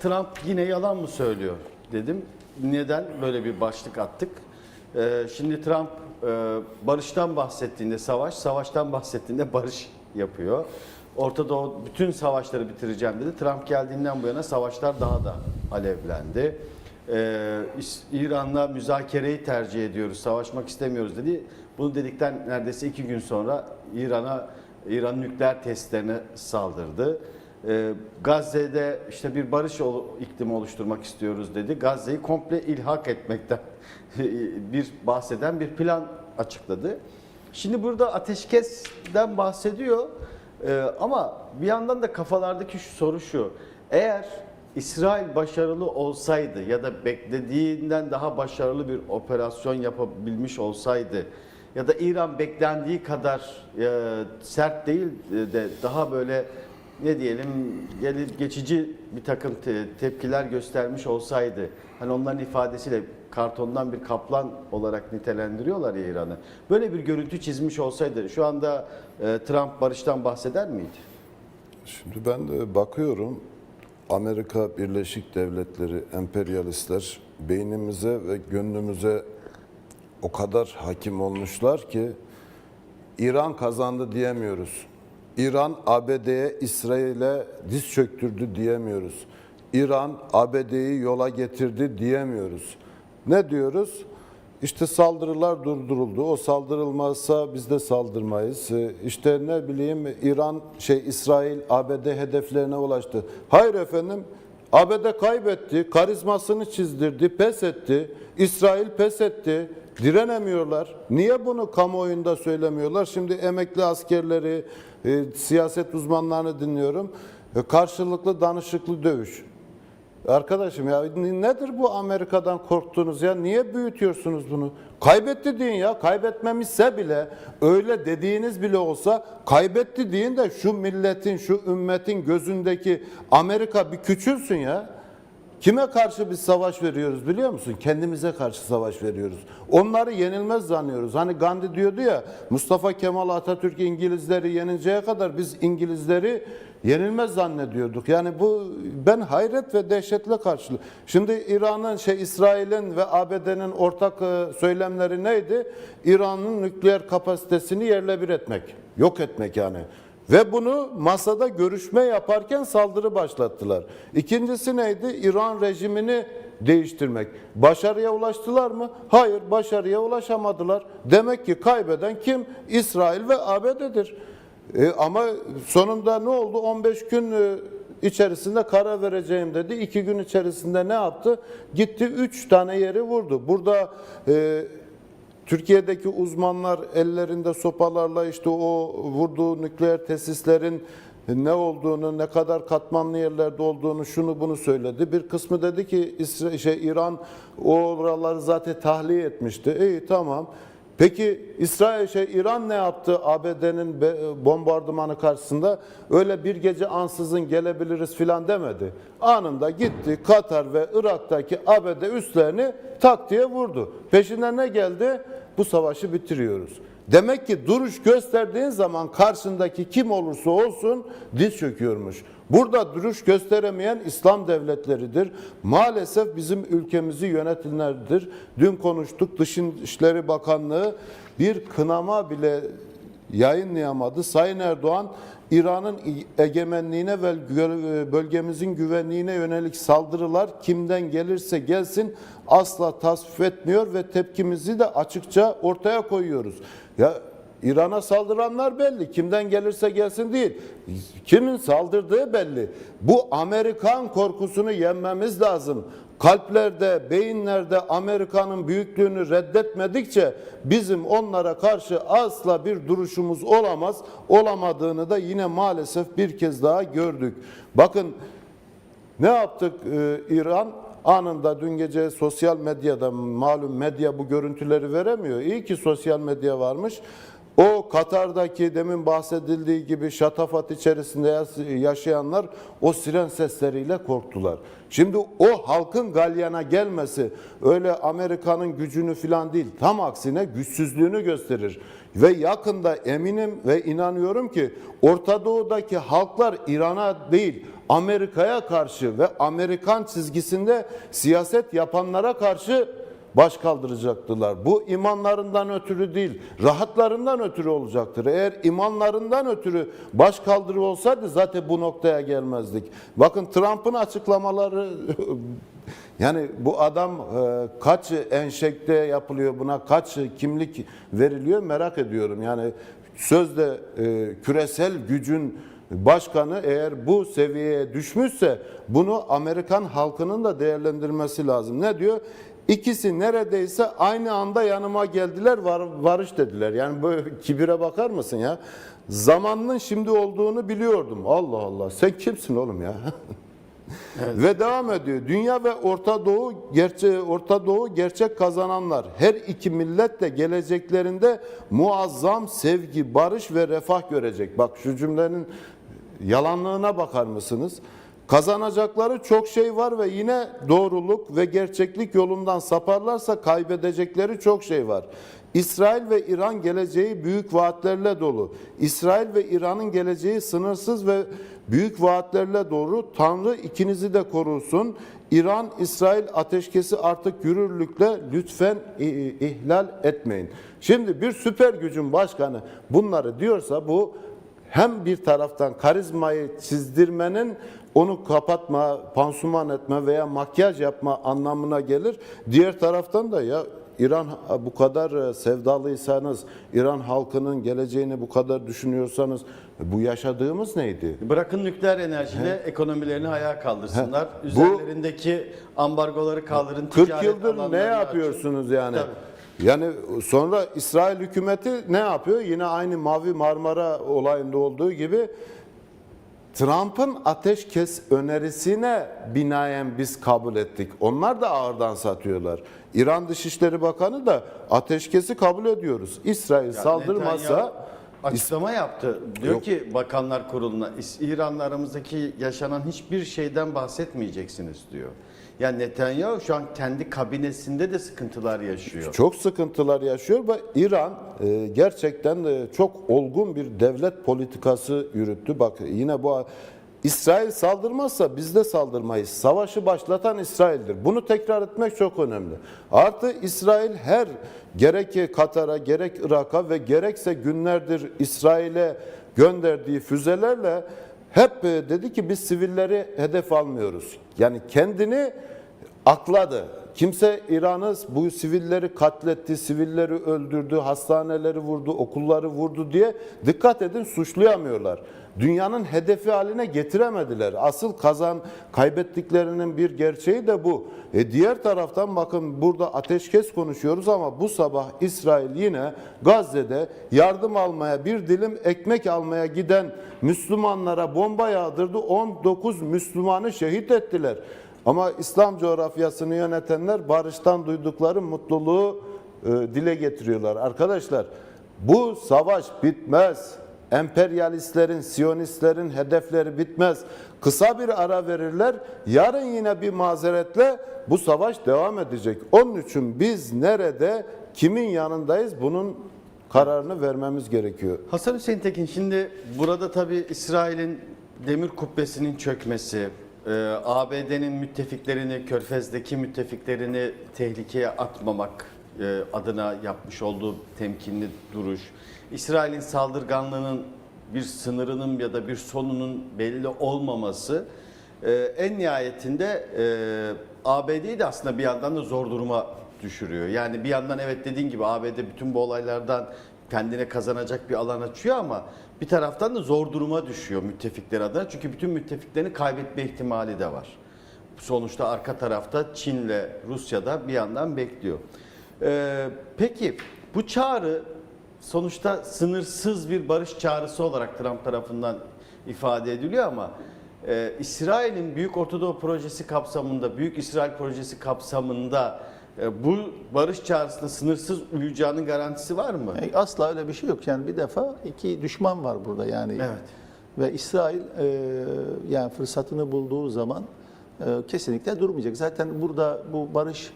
Trump yine yalan mı söylüyor dedim. Neden böyle bir başlık attık? Ee, şimdi Trump e, barıştan bahsettiğinde savaş, savaştan bahsettiğinde barış yapıyor. Orta Doğu bütün savaşları bitireceğim dedi. Trump geldiğinden bu yana savaşlar daha da alevlendi. Ee, İran'la müzakereyi tercih ediyoruz, savaşmak istemiyoruz dedi. Bunu dedikten neredeyse iki gün sonra İran'a İran nükleer testlerine saldırdı. Ee, Gazze'de işte bir barış iklimi oluşturmak istiyoruz dedi. Gazze'yi komple ilhak etmekten bir bahseden bir plan açıkladı. Şimdi burada ateşkesten bahsediyor Ee, ama bir yandan da kafalardaki şu soru şu. Eğer İsrail başarılı olsaydı ya da beklediğinden daha başarılı bir operasyon yapabilmiş olsaydı ya da İran beklendiği kadar e, sert değil de daha böyle ne diyelim gelip geçici bir takım te- tepkiler göstermiş olsaydı hani onların ifadesiyle kartondan bir kaplan olarak nitelendiriyorlar ya İran'ı. Böyle bir görüntü çizmiş olsaydı şu anda e, Trump barıştan bahseder miydi? Şimdi ben de bakıyorum Amerika Birleşik Devletleri, emperyalistler beynimize ve gönlümüze o kadar hakim olmuşlar ki İran kazandı diyemiyoruz. İran ABD'ye, İsrail'e diz çöktürdü diyemiyoruz. İran ABD'yi yola getirdi diyemiyoruz. Ne diyoruz? İşte saldırılar durduruldu. O saldırılmazsa biz de saldırmayız. Ee, İşte ne bileyim İran şey İsrail ABD hedeflerine ulaştı. Hayır efendim. ABD kaybetti, karizmasını çizdirdi, pes etti. İsrail pes etti. Direnemiyorlar. Niye bunu kamuoyunda söylemiyorlar? Şimdi emekli askerleri, e, siyaset uzmanlarını dinliyorum. E, karşılıklı danışıklı dövüş. Arkadaşım ya nedir bu Amerika'dan korktuğunuz ya? Niye büyütüyorsunuz bunu? Kaybetti deyin ya. Kaybetmemişse bile öyle dediğiniz bile olsa kaybetti deyin de şu milletin, şu ümmetin gözündeki Amerika bir küçülsün ya. Kime karşı biz savaş veriyoruz biliyor musun? Kendimize karşı savaş veriyoruz. Onları yenilmez zannediyoruz. Hani Gandhi diyordu ya Mustafa Kemal Atatürk İngilizleri yeninceye kadar biz İngilizleri yenilmez zannediyorduk. Yani bu ben hayret ve dehşetle karşılıyorum. Şimdi İran'ın şey İsrail'in ve ABD'nin ortak e, söylemleri neydi? İran'ın nükleer kapasitesini yerle bir etmek. Yok etmek yani. Ve bunu masada görüşme yaparken saldırı başlattılar. İkincisi neydi? İran rejimini değiştirmek. Başarıya ulaştılar mı? Hayır, başarıya ulaşamadılar. Demek ki kaybeden kim? İsrail ve ABD'dir. E, ama sonunda ne oldu? 15 gün e, içerisinde karar vereceğim dedi. İki gün içerisinde ne yaptı? Gitti 3 tane yeri vurdu. Burada e, Türkiye'deki uzmanlar ellerinde sopalarla işte o vurduğu nükleer tesislerin ne olduğunu, ne kadar katmanlı yerlerde olduğunu, şunu bunu söyledi. Bir kısmı dedi ki İsra- şey İran oraları zaten tahliye etmişti. İyi tamam. Peki İsrail şey İran ne yaptı ABD'nin be- bombardımanı karşısında? Öyle bir gece ansızın gelebiliriz filan demedi. Anında gitti Katar ve Irak'taki ABD üslerini tak diye vurdu. Peşinden ne geldi? Bu savaşı bitiriyoruz. Demek ki duruş gösterdiğin zaman karşındaki kim olursa olsun diz çöküyormuş. Burada duruş gösteremeyen İslam devletleridir. Maalesef bizim ülkemizi yönetenlerdir. Dün konuştuk Dışişleri Bakanlığı bir kınama bile yayınlayamadı. Sayın Erdoğan İran'ın egemenliğine ve gö- bölgemizin güvenliğine yönelik saldırılar kimden gelirse gelsin asla tasvip etmiyor ve tepkimizi de açıkça ortaya koyuyoruz. Ya İran'a saldıranlar belli. Kimden gelirse gelsin değil. Kimin saldırdığı belli. Bu Amerikan korkusunu yenmemiz lazım. Kalplerde, beyinlerde Amerika'nın büyüklüğünü reddetmedikçe bizim onlara karşı asla bir duruşumuz olamaz. Olamadığını da yine maalesef bir kez daha gördük. Bakın ne yaptık Ee, İran? Anında dün gece sosyal medyada malum medya bu görüntüleri veremiyor. İyi ki sosyal medya varmış. O Katar'daki demin bahsedildiği gibi şatafat içerisinde yaşayanlar o siren sesleriyle korktular. Şimdi o halkın galyana gelmesi öyle Amerika'nın gücünü falan değil. Tam aksine güçsüzlüğünü gösterir. Ve yakında eminim ve inanıyorum ki Orta Doğu'daki halklar İran'a değil Amerika'ya karşı ve Amerikan çizgisinde siyaset yapanlara karşı baş kaldıracaktılar. Bu imanlarından ötürü değil, rahatlarından ötürü olacaktır. Eğer imanlarından ötürü baş kaldırı olsaydı zaten bu noktaya gelmezdik. Bakın Trump'ın açıklamaları yani bu adam e, kaç enşekte yapılıyor buna kaç kimlik veriliyor merak ediyorum. Yani sözde e, küresel gücün başkanı eğer bu seviyeye düşmüşse bunu Amerikan halkının da değerlendirmesi lazım. Ne diyor? İkisi neredeyse aynı anda yanıma geldiler var, varış dediler. Yani böyle kibire bakar mısın ya? Zamanının şimdi olduğunu biliyordum. Allah Allah sen kimsin oğlum ya? Ve devam ediyor. Dünya ve Orta Doğu gerçe Orta Doğu gerçek kazananlar. Her iki millet de geleceklerinde muazzam sevgi, barış ve refah görecek. Bak şu cümlenin yalanlığına bakar mısınız? Kazanacakları çok şey var ve yine doğruluk ve gerçeklik yolundan saparlarsa kaybedecekleri çok şey var. İsrail ve İran geleceği büyük vaatlerle dolu. İsrail ve İran'ın geleceği sınırsız ve büyük vaatlerle doğru. Tanrı ikinizi de korusun. İran, İsrail ateşkesi artık yürürlükle lütfen ihlal etmeyin. Şimdi bir süper gücün başkanı bunları diyorsa bu hem bir taraftan karizmayı çizdirmenin onu kapatma, pansuman etme veya makyaj yapma anlamına gelir. Diğer taraftan da ya İran bu kadar sevdalıysanız, İran halkının geleceğini bu kadar düşünüyorsanız bu yaşadığımız neydi? Bırakın nükleer enerjiyle ekonomilerini ayağa kaldırsınlar. Bu- Üzerlerindeki ambargoları kaldırın. 40 ticaret yıldır ne alanlarını açın. yapıyorsunuz yani? Tabii. Yani sonra İsrail hükümeti ne yapıyor? Yine aynı Mavi Marmara olayında olduğu gibi Trump'ın ateşkes önerisine binaen biz kabul ettik. Onlar da ağırdan satıyorlar. İran Dışişleri Bakanı da ateşkesi kabul ediyoruz. İsrail Ya saldırmazsa açıklama yaptı. Diyor Yok. ki bakanlar kuruluna "İs- İran'la aramızdaki yaşanan hiçbir şeyden bahsetmeyeceksiniz diyor. Yani Netanyahu şu an kendi kabinesinde de sıkıntılar yaşıyor. çok sıkıntılar yaşıyor ve İran e, gerçekten de çok olgun bir devlet politikası yürüttü. Bak yine bu İsrail saldırmazsa biz de saldırmayız. Savaşı başlatan İsrail'dir. Bunu tekrar etmek çok önemli. Artı İsrail her gerek Katar'a gerek Irak'a ve gerekse günlerdir İsrail'e gönderdiği füzelerle hep e, dedi ki biz sivilleri hedef almıyoruz. Yani kendini akladı. Kimse İran'ı bu sivilleri katletti, sivilleri öldürdü, hastaneleri vurdu, okulları vurdu diye dikkat edin suçlayamıyorlar. Dünyanın hedefi haline getiremediler. Asıl kazan kaybettiklerinin bir gerçeği de bu. E diğer taraftan bakın burada ateşkes konuşuyoruz ama bu sabah İsrail yine Gazze'de yardım almaya bir dilim ekmek almaya giden Müslümanlara bomba yağdırdı. 19 Müslümanı şehit ettiler. Ama İslam coğrafyasını yönetenler barıştan duydukları mutluluğu e, dile getiriyorlar. Arkadaşlar bu savaş bitmez. Emperyalistlerin, Siyonistlerin hedefleri bitmez. Kısa bir ara verirler. Yarın yine bir mazeretle bu savaş devam edecek. Onun için biz nerede, kimin yanındayız bunun kararını vermemiz gerekiyor. Hasan Hüseyin Tekin şimdi burada tabii İsrail'in demir kubbesinin çökmesi, e, ABD'nin müttefiklerini, Körfez'deki müttefiklerini tehlikeye atmamak e, adına yapmış olduğu temkinli duruş, İsrail'in saldırganlığının bir sınırının ya da bir sonunun belli olmaması e, en nihayetinde e, ABD'yi de aslında bir yandan da zor duruma düşürüyor. Yani bir yandan evet dediğin gibi ABD bütün bu olaylardan kendine kazanacak bir alan açıyor ama bir taraftan da zor duruma düşüyor müttefikler adına. Çünkü bütün müttefiklerini kaybetme ihtimali de var. Sonuçta arka tarafta Çin'le Rusya da bir yandan bekliyor. Ee, peki bu çağrı sonuçta sınırsız bir barış çağrısı olarak Trump tarafından ifade ediliyor ama e, İsrail'in Büyük Ortadoğu Projesi kapsamında, Büyük İsrail Projesi kapsamında bu barış çağrısına sınırsız uyacağının garantisi var mı? E, Asla öyle bir şey yok. Yani bir defa iki düşman var burada yani. Evet. Ve İsrail e, yani fırsatını bulduğu zaman e, kesinlikle durmayacak. Zaten burada bu barış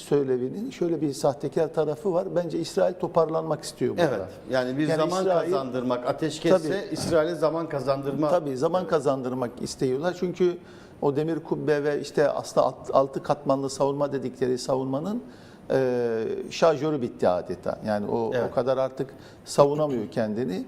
söylevinin şöyle bir sahtekar tarafı var. Bence İsrail toparlanmak istiyor burada. Evet. Yani bir Yani zaman İsrail- kazandırmak, ateşkesse Tabii. İsrail'e zaman kazandırma. Tabii zaman kazandırmak istiyorlar. Çünkü o demir kubbe ve işte aslında alt- altı katmanlı savunma dedikleri savunmanın e, şarjörü bitti adeta. Yani o, Evet. o kadar artık savunamıyor kendini.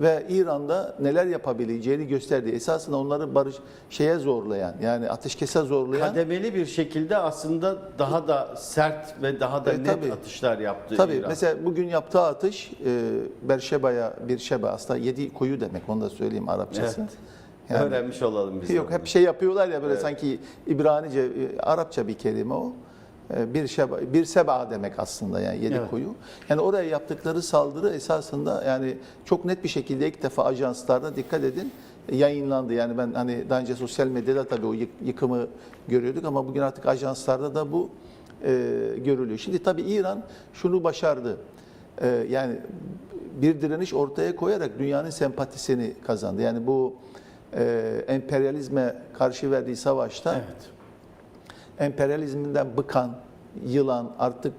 Ve İran'da neler yapabileceğini gösterdi. Esasında onları barış şeye zorlayan yani ateşkese zorlayan kademeli bir şekilde aslında daha da sert ve daha da E, net tabii. atışlar yaptı Tabii İran. mesela bugün yaptığı atış e, Berşeba'ya bir şeba aslında yedi koyu demek onu da söyleyeyim Arapçası. Evet. Yani- Öğrenmiş olalım biz. Yok hep şey yapıyorlar ya böyle Evet. sanki İbranice, e, Arapça bir kelime o. E, Bir şeba, bir seba demek aslında yani yedi Evet. koyu. Yani oraya yaptıkları saldırı esasında yani çok net bir şekilde ilk defa ajanslarda dikkat edin e, yayınlandı. Yani ben hani daha önce sosyal medyada tabii o yık- yıkımı görüyorduk ama bugün artık ajanslarda da bu e, görülüyor. Şimdi tabii İran şunu başardı. E, yani bir direniş ortaya koyarak dünyanın sempatisini kazandı. Yani bu e, emperyalizme karşı verdiği savaşta Evet. Emperyalizminden bıkan, yılan artık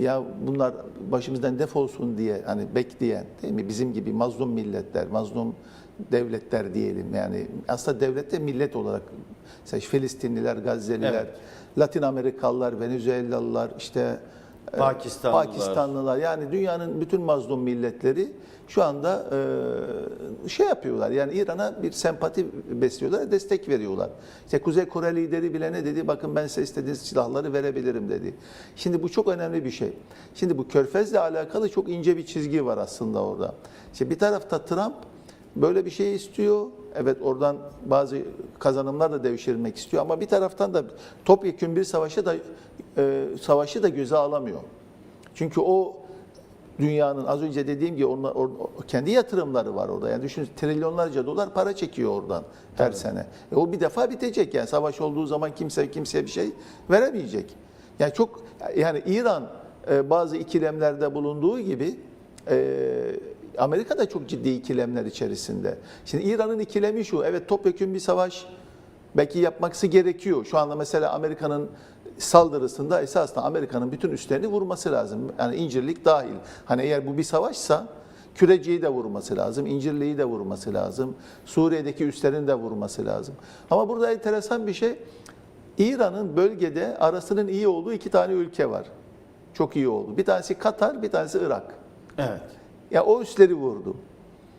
ya bunlar başımızdan defolsun diye hani bekleyen değil mi? Bizim gibi mazlum milletler, mazlum devletler diyelim yani aslında devlet de millet olarak mesela Filistinliler, Gazze'liler, Evet. Latin Amerikalılar, Venezuelalılar işte Pakistanlılar. Pakistanlılar yani dünyanın bütün mazlum milletleri şu anda e, şey yapıyorlar. Yani İran'a bir sempati besliyorlar, destek veriyorlar. İşte Kuzey Kore lideri bile ne dedi? Bakın ben size istediğiniz silahları verebilirim dedi. Şimdi bu çok önemli bir şey. Şimdi bu Körfez'le alakalı çok ince bir çizgi var aslında orada. İşte bir tarafta Trump böyle bir şey istiyor. Evet oradan bazı kazanımlar da devşirmek istiyor ama bir taraftan da topyekun bir savaşı da e, savaşı da göze alamıyor. Çünkü o dünyanın az önce dediğim gibi onlar, or- kendi yatırımları var orada. Yani düşün trilyonlarca dolar para çekiyor oradan her sene. E o bir defa bitecek yani savaş olduğu zaman kimse kimseye bir şey veremeyecek. Yani çok yani İran e, bazı ikilemlerde bulunduğu gibi e, Amerika da çok ciddi ikilemler içerisinde. Şimdi İran'ın ikilemi şu. Evet topyekun bir savaş belki yapması gerekiyor. Şu anda mesela Amerika'nın saldırısında esasında Amerika'nın bütün üslerini vurması lazım. Yani İncirlik dahil. Hani eğer bu bir savaşsa Küreci'yi de vurması lazım, İncirli'yi de vurması lazım, Suriye'deki üslerini de vurması lazım. Ama burada enteresan bir şey, İran'ın bölgede arasının iyi olduğu iki tane ülke var. Çok iyi oldu. Bir tanesi Katar, bir tanesi Irak. Evet. Ya o üsleri vurdu.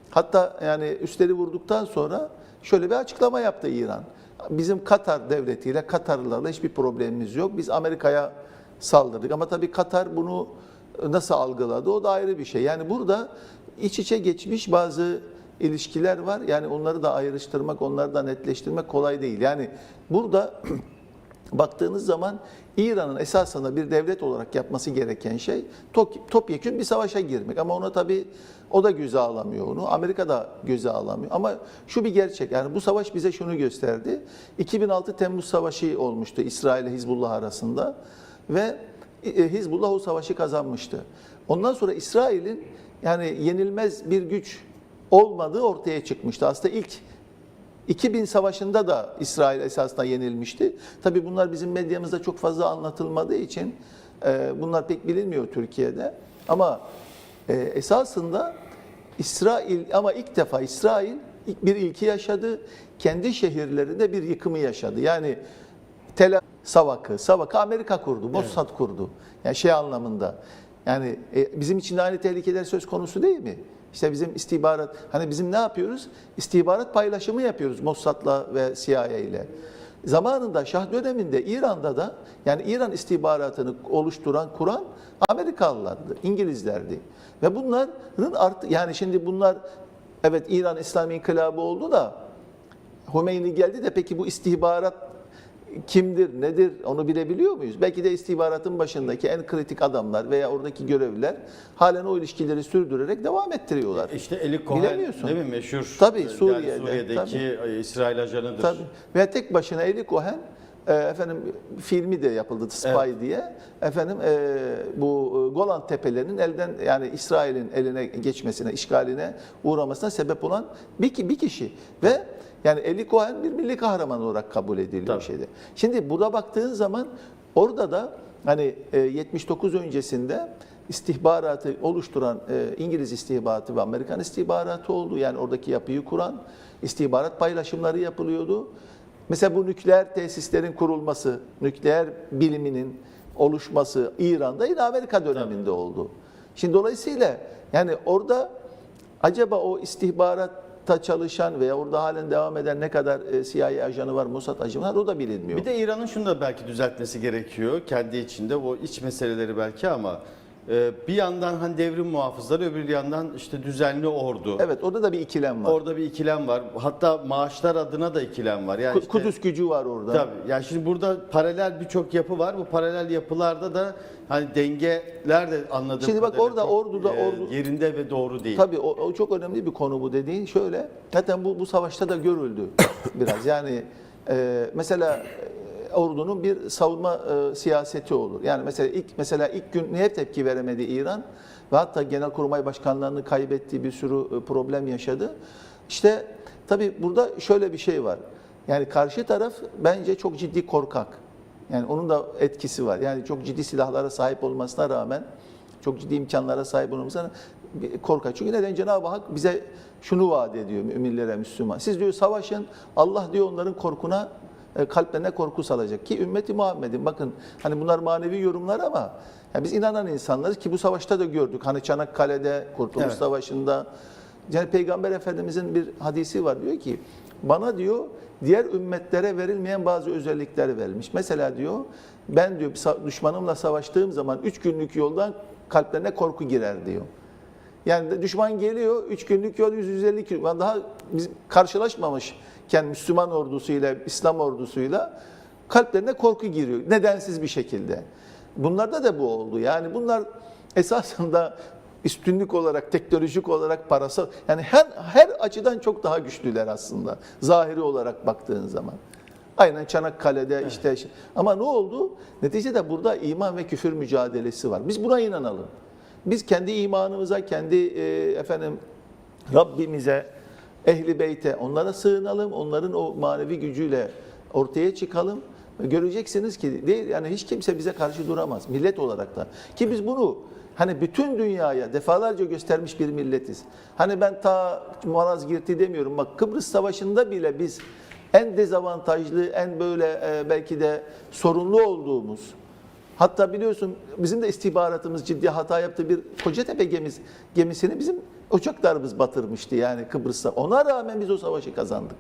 Hatta yani üsleri vurduktan sonra şöyle bir açıklama yaptı İran. Bizim Katar devletiyle, Katarlılarla hiçbir problemimiz yok. Biz Amerika'ya saldırdık. Ama tabii Katar bunu nasıl algıladı o da ayrı bir şey. Yani burada iç içe geçmiş bazı ilişkiler var. Yani onları da ayrıştırmak, onları da netleştirmek kolay değil. Yani burada baktığınız zaman İran'ın esasında bir devlet olarak yapması gereken şey top, topyekun bir savaşa girmek. Ama ona tabii o da göze alamıyor onu. Amerika da göze alamıyor. Ama şu bir gerçek yani bu savaş bize şunu gösterdi. 2006 Temmuz Savaşı olmuştu İsrail ile Hizbullah arasında ve e, Hizbullah o savaşı kazanmıştı. Ondan sonra İsrail'in yani yenilmez bir güç olmadığı ortaya çıkmıştı. Aslında ilk 2000 savaşında da İsrail esasında yenilmişti. Tabii bunlar bizim medyamızda çok fazla anlatılmadığı için e, bunlar pek bilinmiyor Türkiye'de. Ama e, esasında İsrail ama ilk defa İsrail bir ilki yaşadı. Kendi şehirlerinde bir yıkımı yaşadı. Yani Tel Savak'ı, Savak'ı Amerika kurdu, Mossad kurdu. Yani şey anlamında. Yani e, bizim için de aynı tehlikeler söz konusu değil mi? İşte bizim istihbarat, hani bizim ne yapıyoruz? İstihbarat paylaşımı yapıyoruz Mossad'la ve CIA ile. Zamanında Şah döneminde İran'da da yani İran istihbaratını oluşturan, kuran Amerikalılardı, İngilizlerdi. Ve bunların artık yani şimdi bunlar evet İran İslami İnkılabı oldu da Hümeyni geldi de peki bu istihbarat kimdir, nedir onu bilebiliyor muyuz? Belki de istihbaratın başındaki en kritik adamlar veya oradaki görevliler halen o ilişkileri sürdürerek devam ettiriyorlar. İşte Eli Cohen Bilemiyorsun. değil mi meşhur? Tabii, yani Suriye'de, Suriye'deki İsrail ajanıdır. Tabii. Ve tek başına Eli Cohen e, efendim filmi de yapıldı Spy diye. Efendim e, bu e, Golan Tepelerinin elden yani İsrail'in eline geçmesine, işgaline uğramasına sebep olan bir, bir kişi ve yani Eli Cohen bir milli kahraman olarak kabul ediliyor Tabii. şeyde. Şimdi burada baktığın zaman orada da hani e, 79 öncesinde istihbaratı oluşturan e, İngiliz istihbaratı ve Amerikan istihbaratı oldu. Yani oradaki yapıyı kuran istihbarat paylaşımları yapılıyordu. Mesela bu nükleer tesislerin kurulması, nükleer biliminin oluşması İran'da yine Amerika döneminde oldu. Şimdi dolayısıyla yani orada acaba o istihbaratta çalışan veya orada halen devam eden ne kadar e, CIA ajanı var, Mossad ajanı var o da bilinmiyor. Bir de İran'ın şunu da belki düzeltmesi gerekiyor. Kendi içinde o iç meseleleri belki ama bir yandan hani devrim muhafızları öbür yandan işte düzenli ordu. Evet orada da bir ikilem var. Orada bir ikilem var. Hatta maaşlar adına da ikilem var. Yani işte- Kudüs gücü var orada. Tabii. Yani şimdi burada paralel birçok yapı var. Bu paralel yapılarda da hani dengeler de anladığım Şimdi bak orada orduda- e, ordu- yerinde ve doğru değil. Tabii o, o çok önemli bir konu bu dediğin. Şöyle, zaten bu bu savaşta da görüldü biraz. Yani e, mesela ordunun bir savunma e, siyaseti olur. Yani mesela ilk mesela ilk gün niye tepki veremedi İran ve hatta Genelkurmay Başkanlarını kaybettiği bir sürü e, problem yaşadı. İşte tabii burada şöyle bir şey var. Yani karşı taraf bence çok ciddi korkak. Yani onun da etkisi var. Yani çok ciddi silahlara sahip olmasına rağmen çok ciddi imkanlara sahip olmamızdan bir korkar. Çünkü neden Cenab-ı Hak bize şunu vaat ediyor müminlere, Müslüman. Siz diyor savaşın, Allah diyor onların korkuna, e, kalplerine korku salacak. Ki ümmeti Muhammed'in bakın hani bunlar manevi yorumlar ama yani biz inanan insanlarız ki bu savaşta da gördük. Hani Çanakkale'de, Kurtuluş Evet. Savaşı'nda yani Peygamber Efendimizin bir hadisi var diyor ki bana diyor diğer ümmetlere verilmeyen bazı özellikler verilmiş. Mesela diyor ben diyor düşmanımla savaştığım zaman üç günlük yoldan kalplerine korku girer diyor. Yani düşman geliyor, üç günlük yol 150 kilometre. Daha biz karşılaşmamışken Müslüman ordusuyla, İslam ordusuyla kalplerine korku giriyor. Nedensiz bir şekilde. Bunlarda da bu oldu. Yani bunlar esasında üstünlük olarak, teknolojik olarak, parasal, yani her, her açıdan çok daha güçlüler aslında. Zahiri olarak baktığın zaman. Aynen Çanakkale'de işte ama ne oldu? Neticede burada iman ve küfür mücadelesi var. Biz buna inanalım. Biz kendi imanımıza, kendi e, efendim Rabbimize, ehli beyte onlara sığınalım. Onların o manevi gücüyle ortaya çıkalım. Göreceksiniz ki değil yani hiç kimse bize karşı duramaz millet olarak da. Ki biz bunu hani bütün dünyaya defalarca göstermiş bir milletiz. Hani ben ta Malazgirt'i demiyorum. Bak Kıbrıs Savaşı'nda bile biz en dezavantajlı, en böyle e, belki de sorunlu olduğumuz Hatta biliyorsun bizim de istihbaratımız ciddi hata yaptı. Bir Kocatepe gemisi, gemisini bizim uçaklarımız batırmıştı yani Kıbrıs'ta. Ona rağmen biz o savaşı kazandık.